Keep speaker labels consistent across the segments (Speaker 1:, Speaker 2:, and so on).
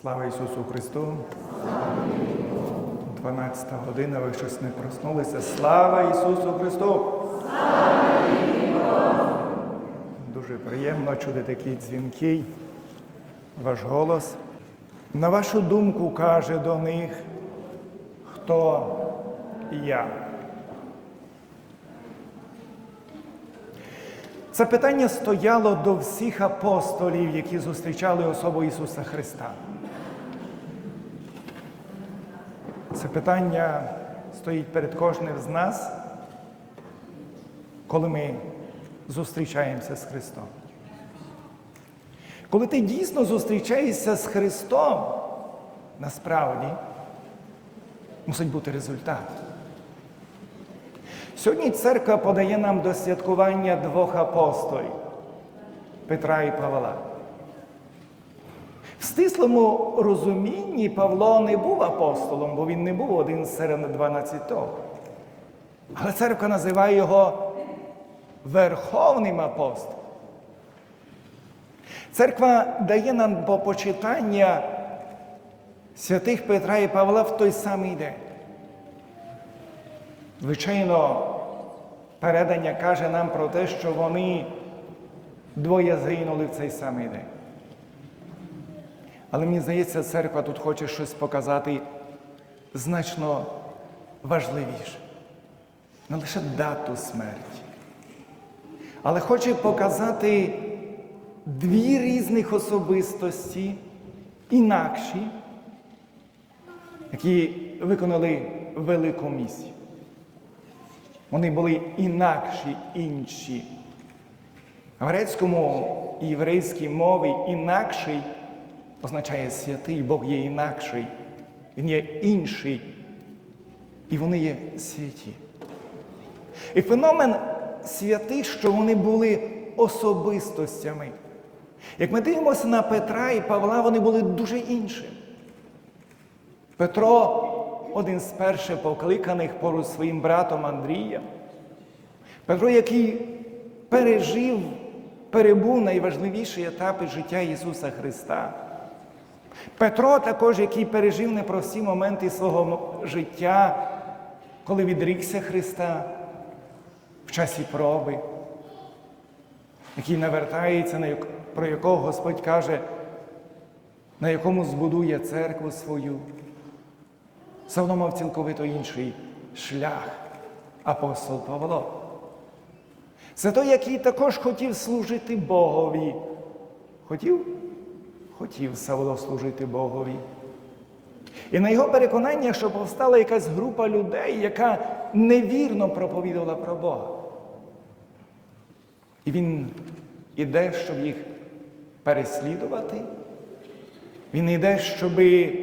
Speaker 1: Слава Ісусу Христу! 12 година, ви щось не проснулися. Слава Ісусу Христу! Дуже приємно чути такий дзвінкий ваш голос. На вашу думку каже до них, хто я. Це питання стояло до всіх апостолів, які зустрічали особу Ісуса Христа. Це питання стоїть перед кожним з нас, коли ми зустрічаємося з Христом. Коли ти дійсно зустрічаєшся з Христом, насправді мусить бути результат. Сьогодні церква подає нам до святкування двох апостолів Петра і Павла. Стислому розумінні Павло не був апостолом, бо він не був один серед дванадцятого. Але церква називає його Верховним апостолом. Церква дає нам почитання святих Петра і Павла в той самий день. Звичайно, передання каже нам про те, що вони двоє згинули в цей самий день. Але мені здається, церква тут хоче щось показати значно важливіше. Не лише дату смерті, але хоче показати дві різних особистості, інакші, які виконали велику місію. Вони були інакші інші. В грецькому і єврейській мові інакший означає святий, Бог є інакший, Він є інший. І вони є святі. І феномен святих, що вони були особистостями. Як ми дивимося на Петра і Павла, вони були дуже іншими. Петро один з перших покликаних поруч своїм братом Андрієм. Петро, який пережив, перебув найважливіші етапи життя Ісуса Христа. Петро також, який пережив непрості моменти свого життя, коли відрікся Христа в часі проби, який навертається, про якого Господь каже, на якому збудує церкву свою. Савно мав цілковито інший шлях апостол Павло. Це той, який також хотів служити Богові. Хотів? Хотів Савло служити Богові. І на його переконання, що повстала якась група людей, яка невірно проповідувала про Бога. І він іде, щоб їх переслідувати. Він іде, щоби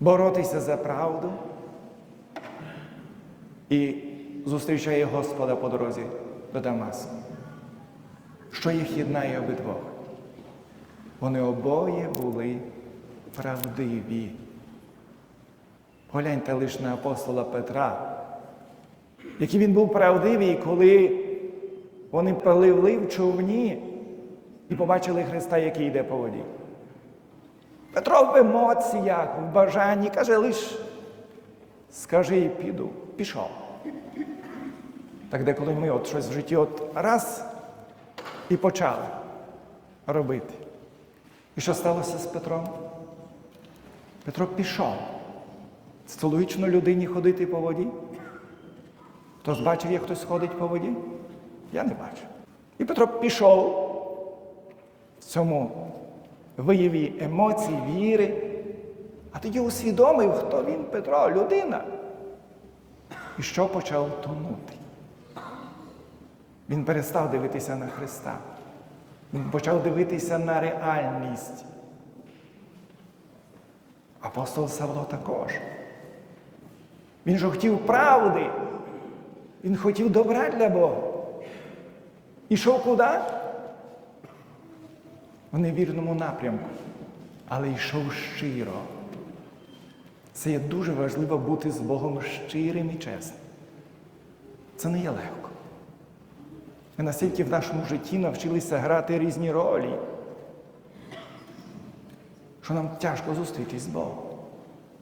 Speaker 1: боротися за правду і зустрічає Господа по дорозі до Дамаску. Що їх єднає обидвох? Вони обоє були правдиві. Погляньте лише на апостола Петра, який він був правдивий, коли вони пливли в човні і побачили Христа, який йде по воді. Петро в емоціях, в бажанні каже лиш, скажи піду, пішов. Так деколи ми от щось в житті от раз і почали робити. І що сталося з Петром? Петро пішов. Це логічно людині ходити по воді. Хтось бачив, як хтось ходить по воді? Я не бачив. І Петро пішов в цьому вияві емоцій, віри, а тоді усвідомив, хто він, Петро, людина. І що почав тонути. Він перестав дивитися на Христа. Він почав дивитися на реальність. Апостол Савло також. Він же хотів правди. Він хотів добра для Бога. Ішов куди? В невірному напрямку, але йшов щиро. Це є дуже важливо бути з Богом щирим і чесним. Це не є легко. Ми настільки в нашому житті навчилися грати різні ролі. що нам тяжко зустрітись з Богом.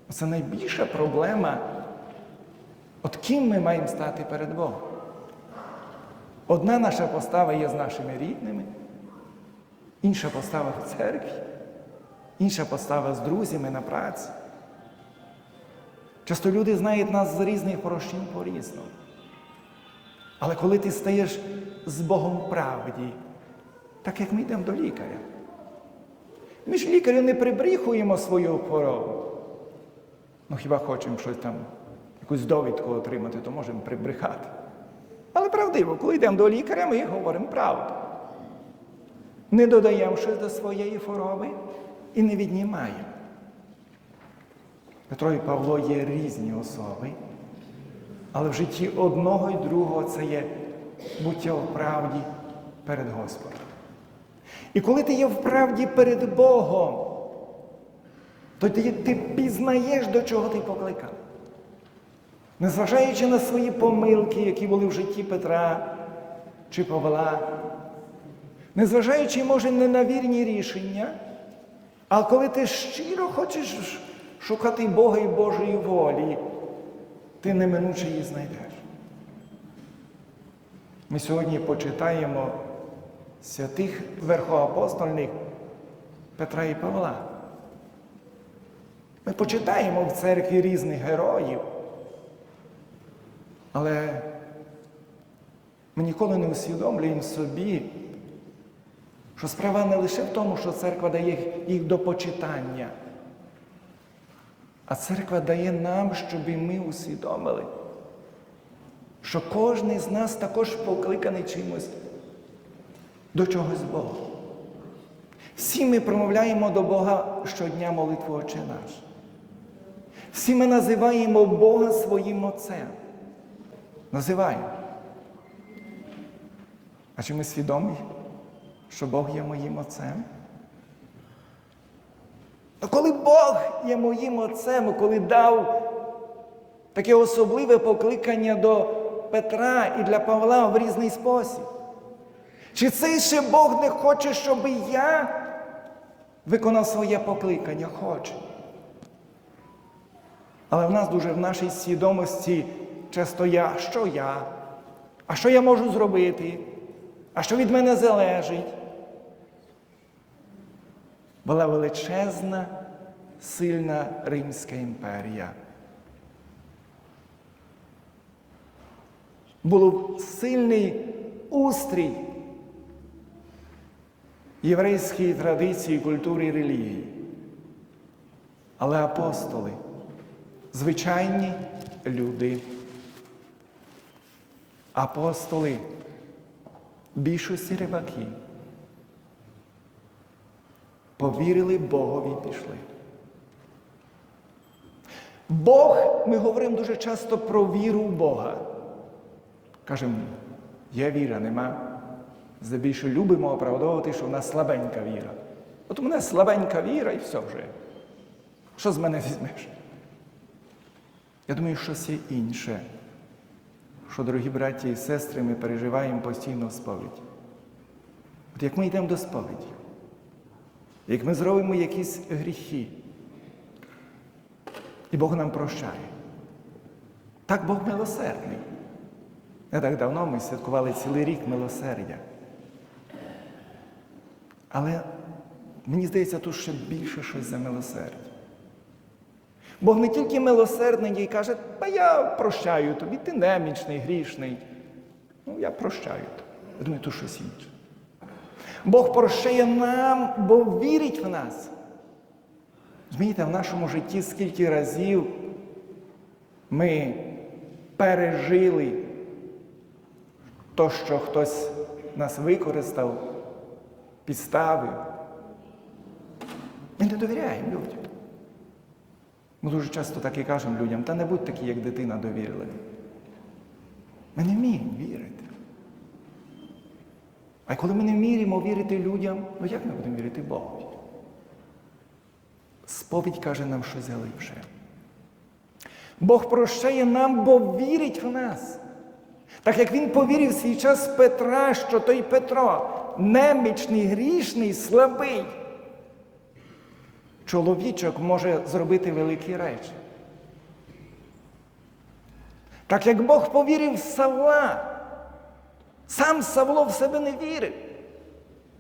Speaker 1: Це найбільша проблема. От ким ми маємо стати перед Богом? Одна наша постава є з нашими рідними, інша постава в церкві, інша постава з друзями на праці. Часто люди знають нас з різних порожнів по-різному. Але коли ти стаєш з Богом правді, так як ми йдемо до лікаря, ми ж лікарю не прибріхуємо свою хворобу. Ну хіба хочемо щось там, якусь довідку отримати, то можемо прибрехати. Але правдиво, коли йдемо до лікаря, ми говоримо правду. Не додаємо щось до своєї хвороби і не віднімаємо. Петро і Павло є різні особи, але в житті одного і другого це є буття в правді перед Господом. І коли ти є в правді перед Богом, то ти, ти пізнаєш, до чого ти покликав. Незважаючи на свої помилки, які були в житті Петра чи Павла, незважаючи, може, не на вірні рішення, а коли ти щиро хочеш шукати Бога і Божої волі, ти неминуче її знайдеш. Ми сьогодні почитаємо святих верхоапостольних Петра і Павла. Ми почитаємо в церкві різних героїв, але ми ніколи не усвідомлюємо собі, що справа не лише в тому, що церква дає їх до почитання, а церква дає нам, щоб і ми усвідомили, що кожен з нас також покликаний чимось до чогось Бога. Всі ми промовляємо до Бога щодня молитву Отче наш. Всі ми називаємо Бога своїм Отцем. Називаємо. А чи ми свідомі, що Бог є моїм Отцем? А коли Бог є моїм Отцем, коли дав таке особливе покликання до Петра і для Павла в різний спосіб, чи цей ще Бог не хоче, щоб я виконав своє покликання? Хоче. Але в нас дуже в нашій свідомості часто я, що я? А що я можу зробити? А що від мене залежить? Була величезна, сильна Римська імперія. Був сильний устрій єврейської традиції, культури і релігії. Але апостоли звичайні люди. Апостоли, більшості рибаки, повірили Богові і пішли. Бог, ми говоримо дуже часто про віру в Бога. Кажемо, є віра, нема. Здебільше любимо оправдовувати, що в нас слабенька віра. От у мене слабенька віра і все вже. Що з мене візьмеш? Я думаю, щось є інше, що, дорогі браті і сестри, ми переживаємо постійно в сповіді. От як ми йдемо до сповіді, як ми зробимо якісь гріхи, і Бог нам прощає. Так Бог милосердний. Не так давно ми святкували цілий рік милосердя. Але мені здається, тут ще більше щось за милосердя. Бог не тільки милосердний і каже, та я прощаю тобі, ти немічний, грішний. Ну, я прощаю тобі. Я думаю, тут щось інше. Бог прощає нам, бо вірить в нас. Змієте, в нашому житті скільки разів ми пережили то, що хтось нас використав, підставив. Ми не довіряємо людям. Ми дуже часто так і кажемо людям, та не будь такі, як дитина довірливі. Ми не вміємо вірити. А коли ми не вміємо вірити людям, ну як ми будемо вірити Богу? Сповідь каже нам щось глибше. Бог прощає нам, бо вірить в нас. Так як він повірив в свій час Петра, що той Петро немічний, грішний, слабий. чоловічок може зробити великі речі. Так як Бог повірив в Савла, сам Савло в себе не вірив.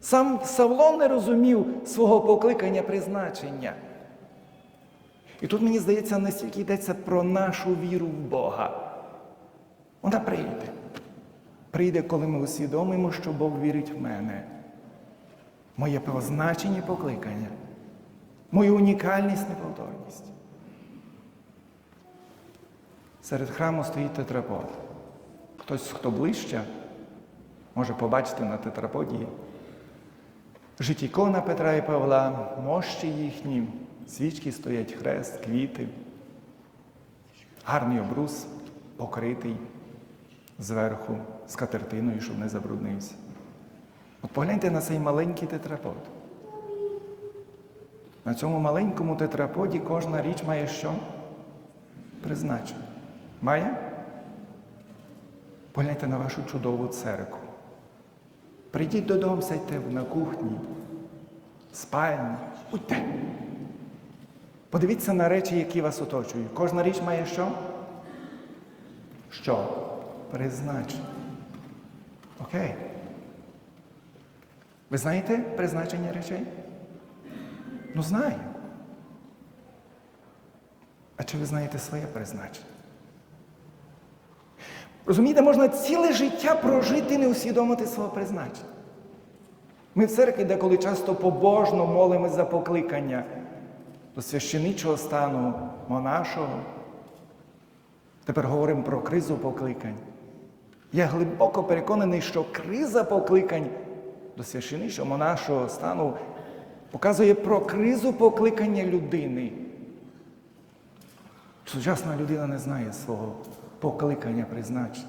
Speaker 1: Сам Савло не розумів свого покликання призначення. І тут мені здається, настільки йдеться про нашу віру в Бога. Вона прийде. Прийде, коли ми усвідомимо, що Бог вірить в мене. Моє позначення і покликання, мою унікальність, неповторність. Серед храму стоїть тетрапод. Хтось, хто ближче, може побачити на тетраподі життікона Петра і Павла, мощі їхні, свічки стоять, хрест, квіти, гарний обрус, покритий зверху скатертиною, щоб не забруднився. От погляньте на цей маленький тетрапод. На цьому маленькому тетраподі кожна річ має що? Призначення. Має? Погляньте на вашу чудову церкву. Прийдіть додому, сядьте на кухні, спальні, будьте. Подивіться на речі, які вас оточують. Кожна річ має що? Що? Призначення. Окей. Ви знаєте призначення речей? Ну, знаю. А чи ви знаєте своє призначення? Розумієте, можна ціле життя прожити не усвідомити свого призначення. Ми в церкві деколи часто побожно молимось за покликання до священичого стану монашого. Тепер говоримо про кризу покликань. Я глибоко переконаний, що криза покликань до священичого монашого стану показує про кризу покликання людини. Сучасна людина не знає свого покликання призначення.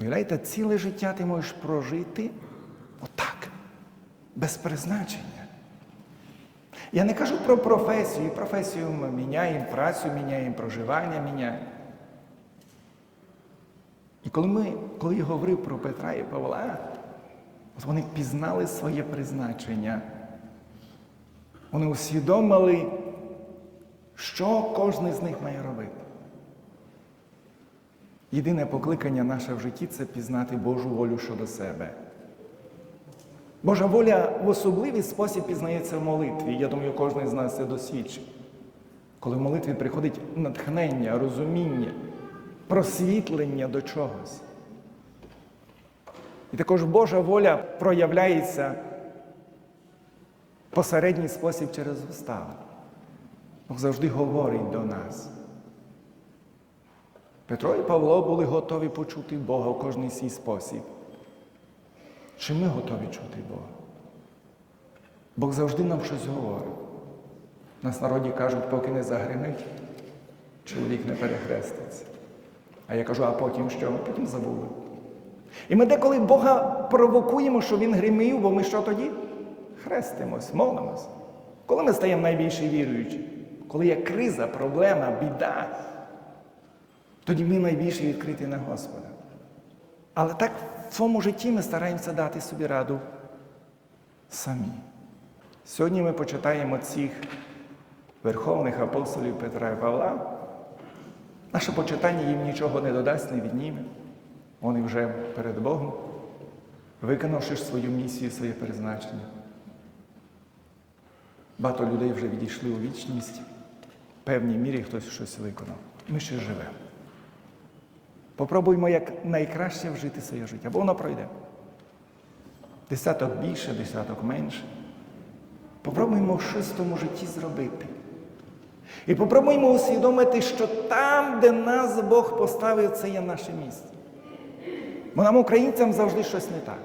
Speaker 1: Уявляєте, ціле життя ти можеш прожити отак, без призначення. Я не кажу про професію. Професію ми міняємо, працю міняємо, проживання міняємо. І коли ми, коли я говорив про Петра і Павла, от вони пізнали своє призначення. Вони усвідомили, що кожен з них має робити. Єдине покликання наше в житті це пізнати Божу волю щодо себе. Божа воля в особливий спосіб пізнається в молитві. Я думаю, кожен з нас це досвідчить. Коли в молитві приходить натхнення, розуміння, просвітлення до чогось. І також Божа воля проявляється в посередній спосіб через уста. Бог завжди говорить до нас. Петро і Павло були готові почути Бога в кожний свій спосіб. Чи ми готові чути Бога? Бог завжди нам щось говорить. Нас народі кажуть, поки не загримить, чоловік не перехреститься. А я кажу, а потім що? Потім забули. І ми деколи Бога провокуємо, щоб Він гримів, бо ми що тоді? Хрестимось, молимось. Коли ми стаємо найбільше віруючі, коли є криза, проблема, біда, тоді ми найбільше відкриті на Господа. Але так в своєму житті ми стараємося дати собі раду самі. Сьогодні ми почитаємо цих верховних апостолів Петра і Павла. Наше почитання їм нічого не додасть, не відніме. Вони вже перед Богом, виконавши свою місію, своє призначення. Багато людей вже відійшли у вічність, певній мірі хтось щось виконав. Ми ще живемо. Попробуймо як найкраще вжити своє життя, бо воно пройде. Десяток більше, десяток менше. Попробуймо щось в тому житті зробити. І попробуймо усвідомити, що там, де нас Бог поставив, це є наше місце. Бо нам, українцям, завжди щось не так.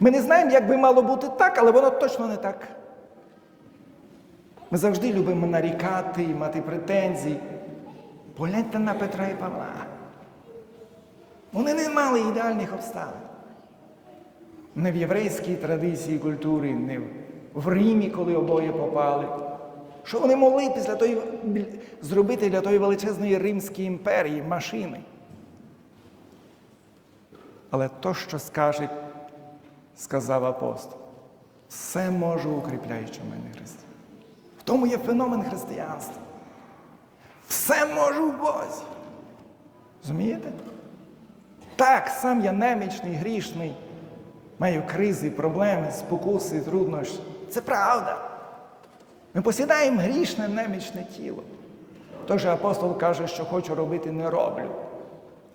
Speaker 1: Ми не знаємо, як би мало бути так, але воно точно не так. Ми завжди любимо нарікати і мати претензії. Погляньте на Петра і Павла. Вони не мали ідеальних обставин. Не в єврейській традиції культури, не в Римі, коли обоє попали. Що вони могли після тої, зробити для тої величезної Римської імперії, машини? Але то, що скаже, сказав апостол. Все можу укріпляючи мене Христі. Тому є феномен християнства. Все можу в Бозі. Розумієте? Так, сам я немічний, грішний, маю кризи, проблеми, спокуси, труднощі. Це правда. Ми посідаємо грішне, немічне тіло. Той же апостол каже, що хочу робити, не роблю,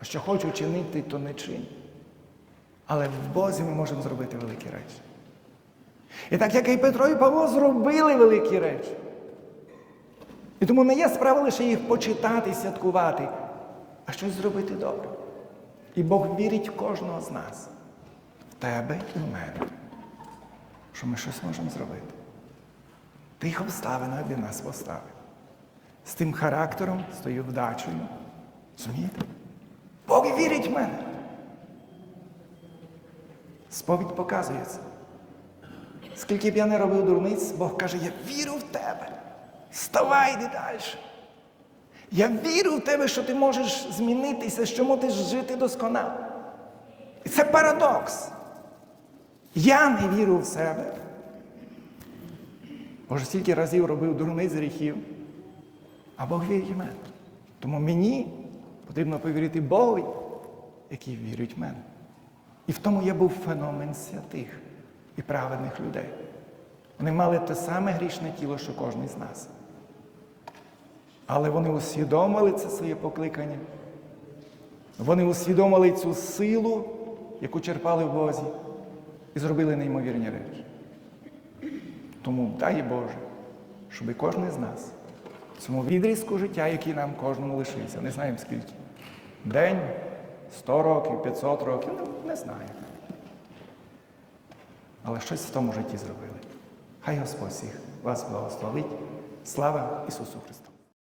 Speaker 1: а що хочу чинити, то не чиню. Але в Бозі ми можемо зробити великі речі. І так як і Петро і Павло зробили великі речі. І тому не є справа лише їх почитати, святкувати, а щось зробити добре. І Бог вірить в кожного з нас, в тебе і в мене, що ми щось можемо зробити. Тих обставин для нас поставив. З тим характером, з тою вдачею. Розумієте? Бог вірить в мене. Сповідь показує це. Скільки б я не робив дурниць, Бог каже, я вірю в тебе. Вставай, йди далі. Я вірю в тебе, що ти можеш змінитися, що можеш жити досконало. І це парадокс. Я не вірю в себе. Боже, стільки разів робив дурниць гріхів, а Бог вірить в мене. Тому мені потрібно повірити Богові, який вірить в мене. І в тому є був феномен святих і праведних людей. Вони мали те саме грішне тіло, що кожен з нас. Але вони усвідомили це своє покликання. Вони усвідомили цю силу, яку черпали в Бозі, і зробили неймовірні речі. Тому дай Боже, щоб кожен з нас в цьому відрізку життя, який нам кожному лишився, не знаємо скільки. День, 100 років, 500 років, ну, не знаю. Але щось в тому житті зробили. Хай Господь всіх вас благословить. Слава Ісусу Христу!